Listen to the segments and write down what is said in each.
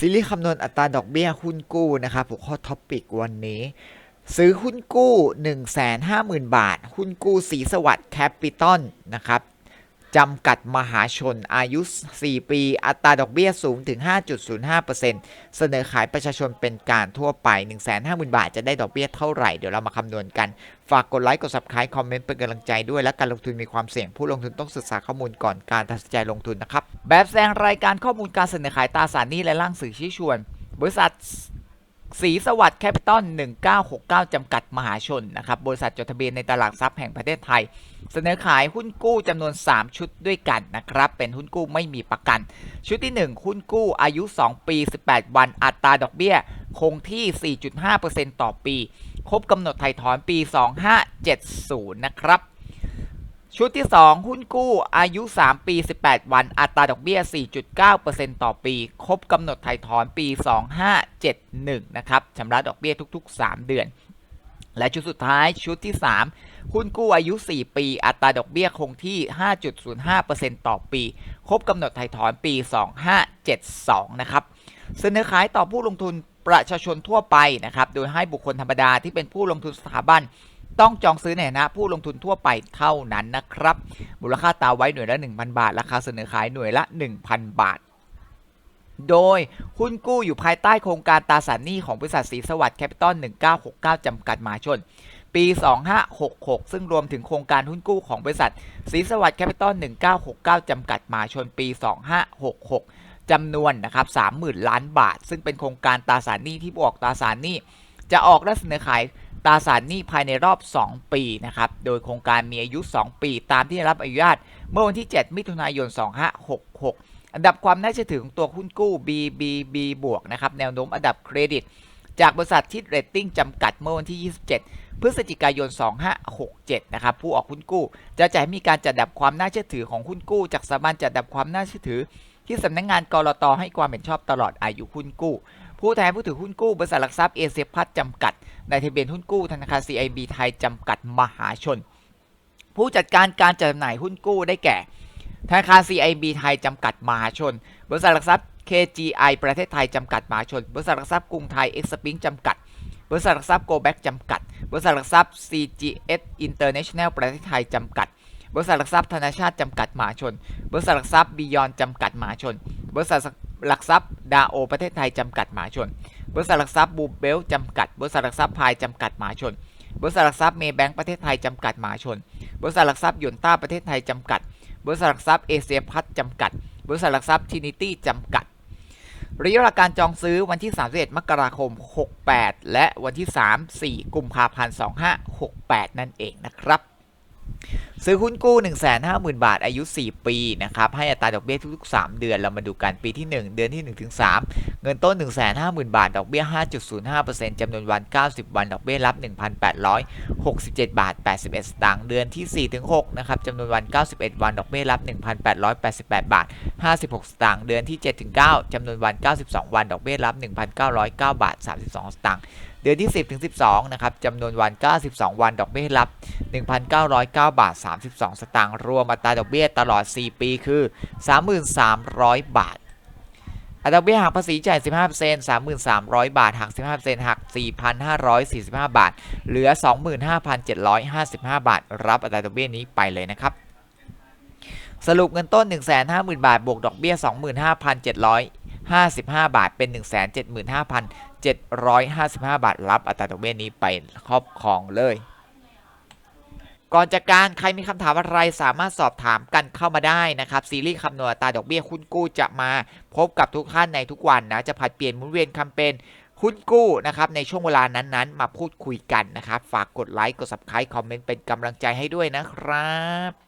ซีรีส์คำนวณอัตราดอกเบี้ยหุ้นกู้นะครับหัวข้อท็อปิกวันนี้ ซื้อหุ้นกู้ 150,000 บาท หุ้นกู้สีสวัสด์แคปิตอลนะครับ จำกัดมหาชนอายุ 4 ปี อัตราดอกเบี้ยสูงถึง 5.05%เสนอขายประชาชนเป็นการทั่วไป 150,000 บาทจะได้ดอกเบี้ยเท่าไหร่ เดี๋ยวเรามาคำนวณกัน ฝากกดไลค์กด subscribe คอมเมนต์เป็นกำลังใจด้วย และการลงทุนมีความเสี่ยง ผู้ลงทุนต้องศึกษาข้อมูลก่อนการตัดสินใจลงทุนนะครับ แบบแสดงรายการข้อมูลการเสนอขายตราสารหนี้และร่างสื่อชี้ชวน บริษัทสีสวัสดิ์แคปิตอล1969 จำกัดมหาชนนะครับบริษัทจดทะเบียนในตลาดทรัพย์แห่งประเทศไทย เสนอขายหุ้นกู้จำนวน 3 ชุดด้วยกันนะครับ เป็นหุ้นกู้ไม่มีประกัน ชุดที่ 1 หุ้นกู้อายุ 2 ปี 18 วัน อัตราดอกเบี้ย คงที่ 4.5%ต่อปี ครบกำหนดไถ่ถอนปี 2570 นะครับ ชุดที่ 2 หุ้นกู้อายุ 3 ปี 18 วัน อัตราดอกเบี้ย 4.9%ต่อปี ครบกำหนดไถ่ถอนปี 2571 นะครับชำระดอกเบี้ยทุก ๆ 3 เดือน และชุดสุดท้ายชุดที่ 3 หุ้นกู้อายุ 4 ปี อัตราดอกเบี้ยคงที่ 5.05%ต่อปี ครบกำหนดไถ่ถอนปี 2572 นะครับ เสนอขายต่อผู้ลงทุนประชาชนทั่วไปนะครับ โดยให้บุคคลธรรมดาที่เป็นผู้ลงทุนสถาบันต้องจองซื้อในฐานะผู้ลงทุนทั่วไปเท่านั้นนะครับ มูลค่าตาไว้หน่วยละ 1,000 บาท ราคาเสนอขายหน่วยละ 1,000 บาท โดยหุ้นกู้อยู่ภายใต้โครงการตราสารหนี้ของบริษัทสีสวัสดิ์แคปิตอล1969 จำกัดมหาชน ปี 2566 ซึ่งรวมถึงโครงการหุ้นกู้ของบริษัทสีสวัสดิ์แคปิตอล 1969 จำกัดมหาชนปี 2566 จำนวนนะครับ 30,000 ล้านบาท ซึ่งเป็นโครงการตราสารหนี้ที่บออกตราสารหนี้จะออกและเสนอขายตราสารหนี้ภายในรอบ 2 ปีนะครับ โดยโครงการมีอายุ 2 ปี ตามที่ได้รับอนุญาตเมื่อวันที่ 7 มิถุนายน 2566 อันดับความน่าเชื่อถือของตัวหุ้นกู้ BBB บวกนะครับ แนวโน้มอันดับเครดิต จากบริษัททิดเรตติ้งจำกัดเมื่อวันที่ 27 พฤศจิกายน 2567 นะครับ ผู้ออกหุ้นกู้ จะจ่ายมีการจัดดับความน่าเชื่อถือของหุ้นกู้ จากสถาบันจัดดับความน่าเชื่อถือ ที่สำนักงงานกรตให้ความเห็นชอบตลอดอายุหุ้นกู้ ผู้แทนผู้ถือหุ้นกู้บริษัทหลักทรัพย์เอเชียพัฒน์จำกัด ในทะเบียนหุ้นกู้ธนาคาร CIB ไทยจำกัดมหาชน ผู้จัดการการจำหน่ายหุ้นกู้ได้แก่ธนาคาร CIB ไทยจำกัดมหาชน บริษัทหลักทรัพย์ KGI ประเทศไทยจำกัดมหาชน บริษัทหลักทรัพย์กรุงไทย e x p i n จำกัด บริษัทหลักทรัพย์ Go Back จำกัด บริษัทหลักทรัพย์ CGS International ประเทศไทยจำกัด บริษัทหลักทรัพย์ธนาชาติจำกัดมหาชน บริษัทหลักทรัพย์ Beyond จำกัดมหาชน บริษัทหลักทรัพย์ดาโอประเทศไทยจำกัดมหาชน บริษัทหลักทรัพย์บูเบลจำกัด บริษัทหลักทรัพย์พายจำกัดมหาชน บริษัทหลักทรัพย์เมย์แบงก์ประเทศไทยจำกัดมหาชน บริษัทหลักทรัพย์ยนต้าประเทศไทยจำกัด บริษัทหลักทรัพย์เอเชียพัฒน์จำกัด บริษัทหลักทรัพย์ทินิตี้จำกัด ระยะเวลาการจองซื้อวันที่ 31 มกราคม 68 และวันที่ 3 4 กุมภาพันธ์ 2568 นั่นเองนะครับ ซื้อหุ้นกู้ 150,000 บาท อายุ 4 ปีนะครับให้อัตราดอกเบี้ยทุก ๆ 3 เดือนเรามาดูกันปีที่ 1 เดือนที่1ถึง3เงินต้น 150,000 บาท ดอกเบี้ย 5.05%จำนวนวัน 90 วัน ดอกเบี้ยรับ 1,867 บาท 81 สตางค์เดือนที่4ถึง6นะครับจำนวนวัน 91 วัน ดอกเบี้ยรับ 1,888 บาท 56 สตางค์เดือนที่7ถึง9จำนวนวัน 92 วัน ดอกเบี้ยรับ 1,909 บาท 32 สตางค์เดือนที่ 10ถึง12 นะครับจำนวนวัน 92 วัน ดอกเบี้ยรับ 1,909 บาท 32 สตางค์ รวมอัตราดอกเบี้ยตลอด 4 ปีคือ 3,300 บาท อัตราดอกเบี้ยหักภาษีจ่าย 15% 3,300 บาท หัก 15%หัก 4,545 บาท เหลือ 25,755 บาท รับอัตราดอกเบี้ยนี้ไปเลยนะครับสรุปเงินต้น 150,000 บาท บวกดอกเบี้ย 55 บาท เป็น 175,755 บาท รับอัตราดอกเบี้ยนี้ไปครอบครองเลย ก่อนจากการใครมีคำถามอะไรสามารถสอบถามกันเข้ามาได้นะครับ ซีรีส์คำนวณอัตราดอกเบี้ยหุ้นกู้จะมาพบกับทุกท่านในทุกวันนะ จะผัดเปลี่ยนหมุนเวียนคมเปญหุ้นกู้นะครับในช่วงเวลานั้นๆ มาพูดคุยกันนะครับ ฝากกดไลค์กด subscribe คอมเมนต์เป็นกำลังใจให้ด้วยนะครับ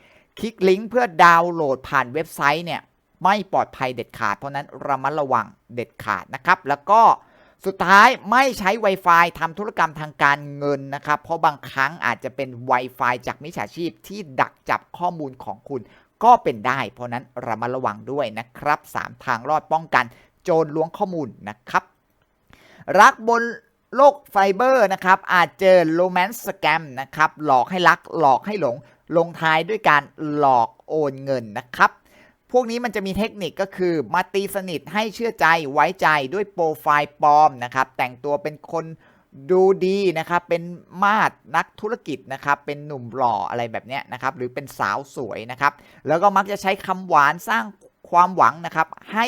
คลิกลิงก์เพื่อดาวน์โหลดผ่านเว็บไซต์เนี่ยไม่ปลอดภัยเด็ดขาด เพราะนั้นระมัดระวังเด็ดขาดนะครับ แล้วก็สุดท้ายไม่ใช้ Wi-Fi ทำธุรกรรมทางการเงินนะครับ เพราะบางครั้งอาจจะเป็น Wi-Fi จากมิจฉาชีพที่ดักจับข้อมูลของคุณก็เป็นได้ เพราะนั้นระมัดระวังด้วยนะครับ 3 ทางรอดป้องกัน โจรล้วงข้อมูลนะครับ รักบนโลกไฟเบอร์นะครับ อาจเจอโรแมนต์สแกมนะครับ หลอกให้รักหลอกให้หลง ลงท้ายด้วยการหลอกโอนเงินนะครับ พวกนี้มันจะมีเทคนิคก็คือมาตีสนิทให้เชื่อใจไว้ใจด้วยโปรไฟล์ปลอมนะครับ แต่งตัวเป็นคนดูดีนะครับ เป็นมาดนักธุรกิจนะครับ เป็นหนุ่มหล่ออะไรแบบเนี้ยนะครับ หรือเป็นสาวสวยนะครับ แล้วก็มักจะใช้คำหวานสร้างความหวังนะครับ ให้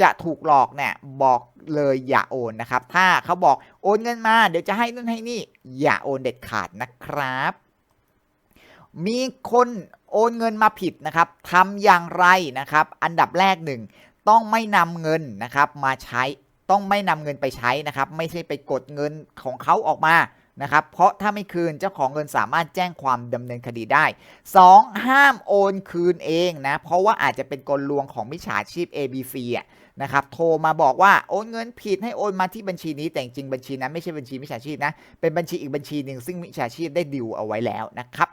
จะถูกหลอกเนี่ยบอกเลยอย่าโอนนะครับ ถ้าเขาบอกโอนเงินมาเดี๋ยวจะให้นู่นให้นี่ อย่าโอนเด็ดขาดนะครับ มีคนโอนเงินมาผิดนะครับทำอย่างไรนะครับ อันดับแรกหนึ่งต้องไม่นำเงินนะครับมาใช้ต้องไม่นำเงินไปใช้นะครับ ไม่ใช่ไปกดเงินของเขาออกมา นะครับเพราะถ้าไม่คืนเจ้าของเงินสามารถแจ้งความดำเนินคดีได้ 2. ห้ามโอนคืนเองนะเพราะว่าอาจจะเป็นกลลวงของมิจฉาชีพ ABC อะนะครับโทรมาบอกว่าโอนเงินผิดให้โอนมาที่บัญชีนี้แต่จริงบัญชีนั้นไม่ใช่บัญชีมิจฉาชีพนะเป็นบัญชีอีกบัญชีหนึ่งซึ่งมิจฉาชีพได้ดิวเอาไว้แล้วนะครับ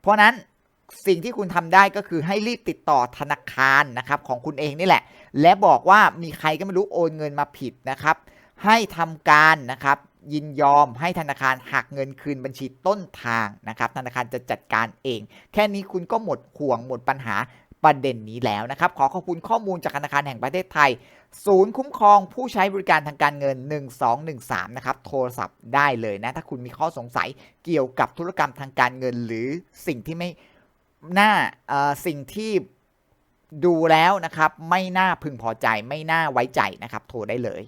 เพราะนั้นสิ่งที่คุณทำได้ก็คือให้รีบติดต่อธนาคารนะครับของคุณเองนี่แหละ และบอกว่ามีใครก็ไม่รู้โอนเงินมาผิดนะครับ ให้ทำการนะครับ ยินยอมให้ธนาคารหักเงินคืนบัญชีต้นทางนะครับ ธนาคารจะจัดการเอง แค่นี้คุณก็หมดห่วงหมดปัญหาประเด็นนี้แล้วนะครับ ขอขอบคุณข้อมูลจากธนาคารแห่งประเทศไทย ศูนย์คุ้มครองผู้ใช้บริการทางการเงิน 1213 นะครับ โทรศัพท์ได้เลยนะ ถ้าคุณมีข้อสงสัยเกี่ยวกับธุรกรรมทางการเงิน หรือสิ่งที่ไม่น่าสิ่งที่ดูแล้วนะครับ ไม่น่าพึงพอใจไม่น่าไว้ใจนะครับ โทรได้เลย